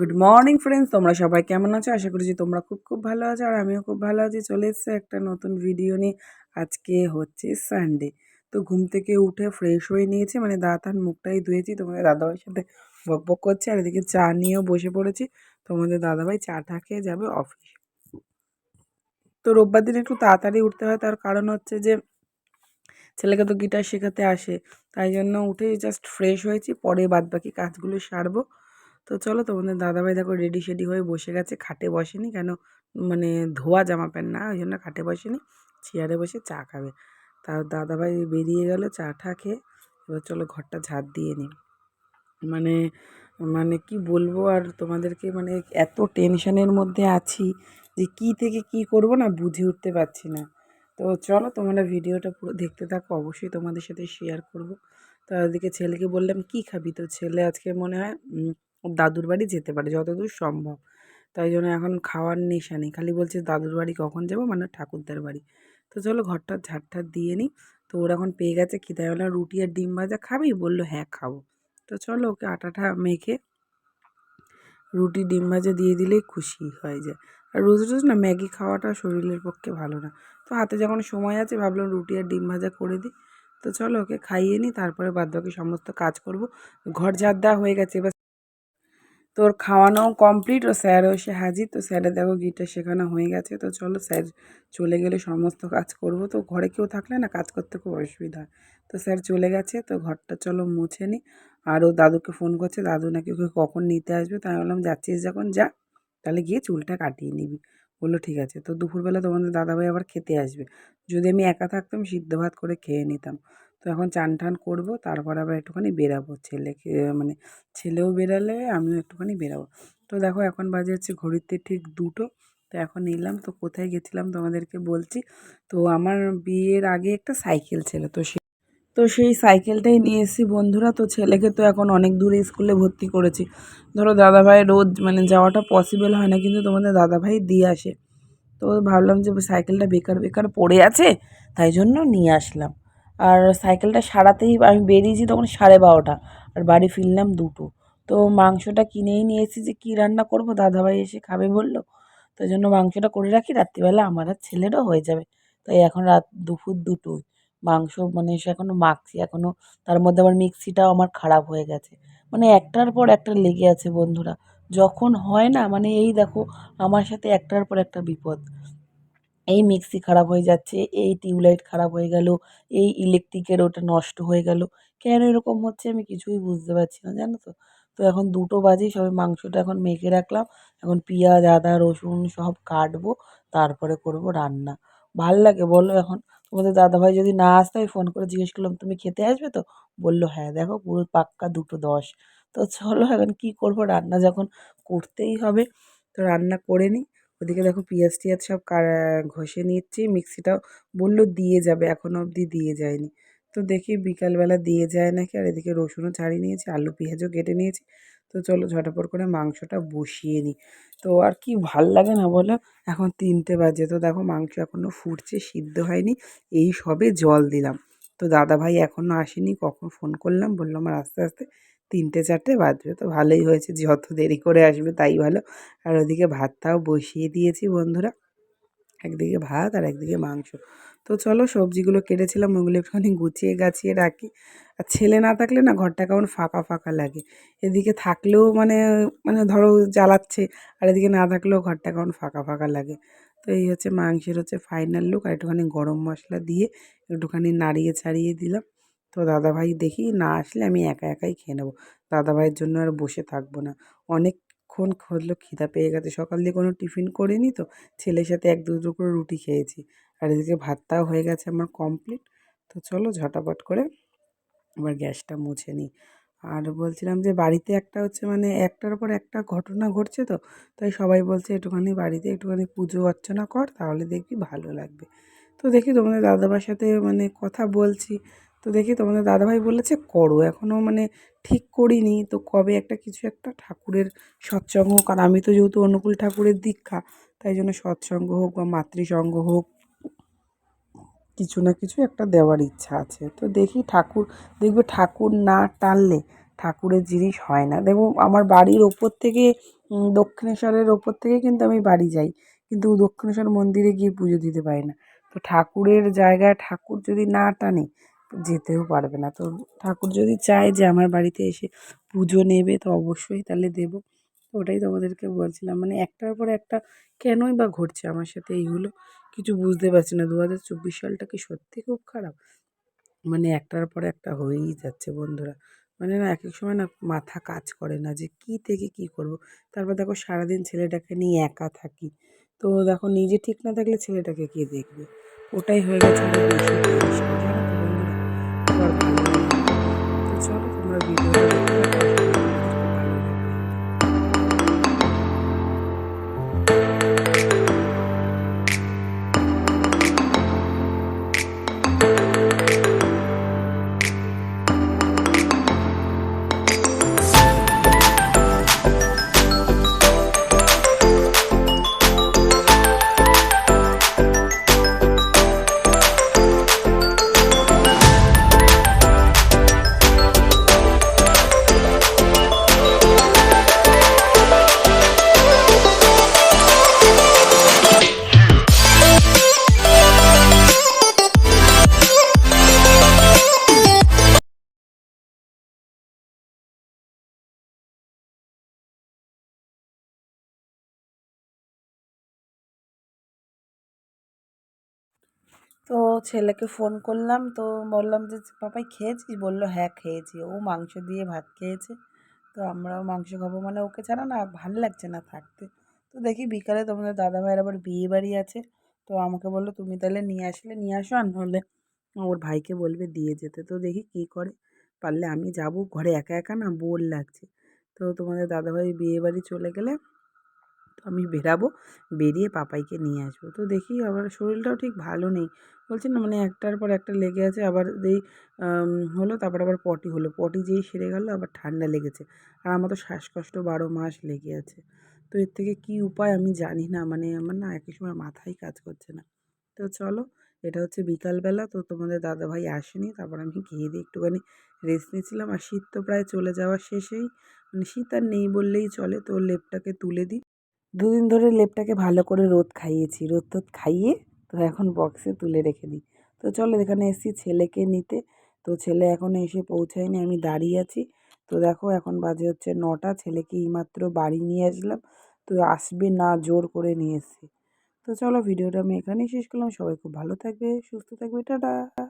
Good morning friends তোমরা সবাই কেমন আছো? আশা করছি তোমরা খুব খুব ভালো আছো আর আমিও খুব ভালো আছি। চলে এসছে একটা নতুন ভিডিও নিয়ে। আজকে হচ্ছে সানডে তো ঘুম থেকে উঠে ফ্রেশ হয়ে নিয়েছি। মানে দাঁত আর মুখটাই ধুয়েছি। তোমাদের দাদাভাইয়ের সাথে বক বক করছে। আর এদিকে চা নিয়েও বসে পড়েছি। তোমাদের দাদাভাই চাটা খেয়ে যাবে অফিস তো রোববার দিন একটু তাড়াতাড়ি উঠতে হয়। তার কারণ হচ্ছে যে, ছেলেকে তো গিটার শেখাতে আসে। তাই জন্য উঠে জাস্ট ফ্রেশ হয়েছি। পরে বাদ বাকি কাজগুলো সারবো। তো চলো তোমাদের দাদাভাই দেখো রেডি শেডি হয়ে বসে গেছে, খাটে বসেনি কেন? মানে ধোয়া জামা প্যান্ট না, ওই জন্য খাটে বসেনি, চেয়ারে বসে চা খাবে। তার দাদাভাই বেরিয়ে গেল চা টা খেয়ে, এবার চলো ঘরটা ঝাড় দিয়ে নিই। মানে মানে কি বলব আর তোমাদেরকে মানে এত টেনশনের মধ্যে আছি যে কী থেকে কি করব না বুঝে উঠতে পারছি না। তো চলো তোমরা ভিডিওটা পুরো দেখতে থাকো, অবশ্যই তোমাদের সাথে শেয়ার করব। তো ওদিকে ছেলেকে বললাম, কি খাবি? তো ছেলে আজকে মনে হয় দাদুর বাড়ি যেতে পারে, যতদূর সম্ভব। তাই জন্য এখন খাওয়ার নেশা নেই। খালি বলছে দাদুর বাড়ি কখন যাব? মানে ঠাকুরদার বাড়ি। তো চলো ঘরটা ঝাড় দিয়ে নিই। তো ওর এখন পেয়ে গেছে বললাম রুটি আর ডিম ভাজা। খাবি? বলল হ্যাঁ খাব। তো চলো ওকে আটাটা মেখে রুটি, ডিম ভাজা দিয়ে দিলেই খুশি হয়ে যায়। আর রোজ রোজ না ম্যাগি খাওয়াটা শরীরের পক্ষে ভালো না। তো হাতে যখন সময় আছে ভাবলাম রুটি আর ডিম ভাজা করে দিই। তো চলো ওকে খাইয়ে নিই, তারপরে বাদবাকি সমস্ত কাজ করব। ঘর ঝাড় দেওয়া হয়ে গেছে। এবার তোর খাওয়ানো কমপ্লিট ও স্যারও এসে হাজির, তো স্যারের দেখো গিটার শেখানো হয়ে গেছে, তো চলো স্যার চলে গেলে সমস্ত কাজ করব। তো ঘরে কেউ থাকলে না কাজ করতে খুব অসুবিধা হয়। তো স্যার চলে গেছে, তো ঘরটা চলো মুছে নিই আর ও দাদুকে ফোন করছে, দাদু নাকি ওকে কখন নিতে আসবে? তাই বললাম, যাচ্ছিস যখন, যা, তাহলে গিয়ে চুলটা কাটিয়ে নিবি। বলল, ঠিক আছে। তো দুপুরবেলা তোমাদের দাদাভাই আবার খেতে আসবে। যদি আমি একা থাকতাম, সিদ্ধ ভাত করে খেয়ে নিতাম। তো এখন চান টান করব, তারপর আবার একটুখানি বেরাবো ছেলেকে মানে ছেলেও বেরালে আমিও একটুখানি বেরাবো। তো দেখো এখন বাজে হচ্ছে ঘড়িতে ঠিক দুটো, তো এখন এলাম, তো কোথায় গেছিলাম তোমাদেরকে বলছি। তো আমার বিয়ের আগে একটা সাইকেল ছিল, তো সে, তো সেই সাইকেলটাই নিয়ে এসেছি বন্ধুরা। তো ছেলেকে তো এখন অনেক দূরে স্কুলে ভর্তি করেছি। ধরো দাদাভাই রোজ মানে যাওয়াটা পসিবল হয় না, কিন্তু তোমাদের দাদাভাই দিয়ে আসে। তো ভাবলাম যে সাইকেলটা বেকার বেকার পড়ে আছে, তাই জন্য নিয়ে আসলাম। আর সাইকেলটা সারাতেই আমি বেরিয়েছি তখন সাড়ে বারোটা। আর বাড়ি ফিরলাম দুটো। তো মাংসটা কিনেই নিয়ে এসেছি যে, কী রান্না করব? দাদাভাই এসে খাবে বলল। তো জন্য মাংসটা করে রাখি, রাত্রিবেলা আমার আর ছেলেরও হয়ে যাবে। তাই এখন রাত দুপুর দুটোই। মাংস মানে সে এখনও মাখছি এখনও তার মধ্যে আবার মিক্সিটাও আমার খারাপ হয়ে গেছে। মানে একটার পর একটা লেগে আছে বন্ধুরা। যখন হয় না মানে এই দেখো, আমার সাথে একটার পর একটা বিপদ। এই মিক্সি খারাপ হয়ে যাচ্ছে, এই টিউবলাইট খারাপ হয়ে গেল, এই ইলেকট্রিকের ওটা নষ্ট হয়ে গেল। কেন এরকম হচ্ছে আমি কিছুই বুঝতে পারছি না, জানো তো? তো এখন দুটো বাজেই সবে মাংসটা এখন মেখে রাখলাম, এখন পেঁয়াজ, আদা, রসুন সব কাটবো, তারপরে করব রান্না। ভালো লাগে, বলো এখন। তোমাদের দাদাভাই যদি না আসতো, আমি ফোন করে জিজ্ঞেস করলাম, তুমি খেতে আসবে তো? বলল হ্যাঁ দেখো পুরো পাক্কা দুটো দশ। তো চলো এখন কী করব, রান্না যখন করতেই হবে। তো রান্না করে নিই। ওদিকে দেখো পেঁয়াজ টিয়াজ সব ঘষে নিচ্ছি, মিক্সিটাও বলল দিয়ে যাবে এখনও অবধি দিয়ে যায়নি। তো দেখি বিকালবেলা দিয়ে যায় নাকি, আর এদিকে রসুনও ছাড়িয়ে নিয়েছি, আলু পেঁয়াজও কেটে নিয়েছি। তো চলো ঝটাপট করে মাংসটা বসিয়ে নিই। তো আর কি ভালো লাগে না বলো? এখন তিনটে বাজে, তো দেখো মাংস এখনও ফুটছে, সিদ্ধ হয়নি, এই সবে জল দিলাম। তো দাদাভাই এখনও আসেনি, কখন ফোন করলাম বললাম আমার আস্তে আস্তে তিনটে, চারটে বাজবে। তো ভালোই হয়েছে, যত দেরি করে আসবে তাই ভালো। আর ওদিকে ভাতটাও বসিয়ে দিয়েছি বন্ধুরা। একদিকে ভাত আর একদিকে মাংস। তো চলো সবজিগুলো কেটেছিলাম, ওগুলো একটুখানি গুছিয়ে গাছিয়ে রাখি। আর ছেলে না থাকলে না ঘরটা কেমন ফাঁকা ফাঁকা লাগে। এদিকে থাকলেও মানে মানে ধরো জ্বালাচ্ছে, আর এদিকে না থাকলেও ঘরটা কেমন ফাঁকা ফাঁকা লাগে। তো এই হচ্ছে মাংসের হচ্ছে ফাইনাল লুক আর একটুখানি গরম মশলা দিয়ে একটুখানি নাড়িয়ে, ছাড়িয়ে দিলাম। তো দাদাভাই দেখি না আসলে আমি একা একাই খেয়ে নেব। দাদাভাইয়ের জন্য আর বসে থাকব না। অনেকক্ষণ হলো খিদা পেয়ে গেছে। সকাল দিয়ে কোনো টিফিন করিনি তো। ছেলের সাথে এক দুটো করে রুটি খেয়েছি। আর এদিকে ভাতটাও হয়ে গেছে আমার কমপ্লিট তো চলো ঝটাপট করে এবার গ্যাসটা মুছে নিই। আর বলছিলাম যে বাড়িতে একটা হচ্ছে মানে একটার পর একটা ঘটনা ঘটছে তো। তাই সবাই বলছে একটুখানি বাড়িতে একটুখানি পুজো অর্চনা কর, তাহলে দেখবি ভালো লাগবে। তো দেখি তোমাদের দাদাবার সাথে মানে কথা বলছি। তো দেখি তোমাদের দাদাভাই বলেছে, করো। এখনও মানে ঠিক করিনি। তো কবে একটা কিছু একটা ঠাকুরের সৎসঙ্গ হোক, আর আমি তো যেহেতু অনুকূল ঠাকুরের দীক্ষা, তাই জন্য সৎসঙ্গ হোক বা মাতৃসঙ্গ হোক, কিছু না কিছু একটা দেওয়ার ইচ্ছা আছে। তো দেখি ঠাকুর, দেখবে ঠাকুর না টানলে ঠাকুরের জিনিস হয় না। দেখো, আমার বাড়ির ওপর থেকে দক্ষিণেশ্বরের ওপর থেকে কিন্তু আমি বাড়ি যাই, কিন্তু দক্ষিণেশ্বর মন্দিরে গিয়ে পুজো দিতে পারি না। তো ঠাকুরের জায়গায় ঠাকুর যদি না টানে যেতেও পারবে না। তো ঠাকুর যদি চায় যে আমার বাড়িতে এসে পুজো নেবে, তো অবশ্যই তাহলে দেবো। ওটাই তোমাদেরকে বলছিলাম। মানে একটার পর একটা কেনই বা ঘটছে আমার সাথে এইগুলো কিছু বুঝতে পারছি না। দু হাজার চব্বিশ সালটা কি সত্যি খুব খারাপ? মানে একটার পর একটা হয়েই যাচ্ছে বন্ধুরা। মানে না এক এক সময় না মাথা কাজ করে না যে কী থেকে কী করব। তারপর দেখো সারাদিন ছেলেটাকে নিয়ে একা থাকি। তো দেখো নিজে ঠিক না থাকলে ছেলেটাকে কে দেখবে? ওটাই হয়ে গেছে তো ছেলেকে ফোন করলাম, তো বললাম যে পাপাই খেয়েছিস? বলল হ্যাঁ খেয়েছি। ও মাংস দিয়ে ভাত খেয়েছে। তো আমরাও মাংস খাব মানে ওকে ছাড়া না ভালো লাগছে না থাকতে। তো দেখি বিকালে তোমাদের দাদা ভাইয়ের আবার বিয়ে বাড়ি আছে। তো আমাকে বলল, তুমি তাহলে নিয়ে আসলে নিয়ে আসো। আর নাহলে ওর ভাইকে বলবে দিয়ে যেতে। তো দেখি কী করে, পারলে আমি যাব। ঘরে একা একা না, বোর লাগছে। তো তোমাদের দাদাভাই বিয়ে বাড়ি চলে গেলে তো আমি বেরাবো, বেরিয়ে পাপাইকে নিয়ে আসব। তো দেখি আবার শরীরটাও ঠিক ভালো নেই। বলছি না মানে একটার পর একটা লেগে আছে, আবার যেই হলো, তারপর আবার পটি হলো। পটি যেই সেরে গেল, আবার ঠান্ডা লেগেছে। আর আমার তো শ্বাসকষ্ট বারো মাস লেগে আছে। তো এর থেকে কী উপায় আমি জানি না মানে আমার না একই সময় মাথায় কাজ করছে না। তো চলো, এটা হচ্ছে বিকালবেলা, তো তোমাদের দাদাভাই আসেনি, তারপর আমি খেয়ে দিয়ে একটুখানি রেস্ট নিয়েছিলাম। আর শীত তো প্রায় চলে যাওয়ার শেষেই। মানে শীত আর নেই বললেই চলে, তো লেপটাকে তুলে দিই। দুদিন ধরে লেপটাকে ভালো করে রোদ খাইয়েছি। রোদ টোদ খাইয়ে তো এখন বক্সে তুলে রেখে দিই। তো চলো এখানে এসেছি ছেলেকে নিতে। তো ছেলে এখনও এসে পৌঁছায়নি, আমি দাঁড়িয়ে আছি। তো দেখো এখন বাজে হচ্ছে নটা, ছেলেকে এইমাত্র বাড়ি নিয়ে আসলাম। তো আসবে না, জোর করে নিয়ে এসেছি। তো চলো ভিডিওটা আমি এখানেই শেষ করলাম। সবাই খুব ভালো থাকবে, সুস্থ থাকবে, টাটা।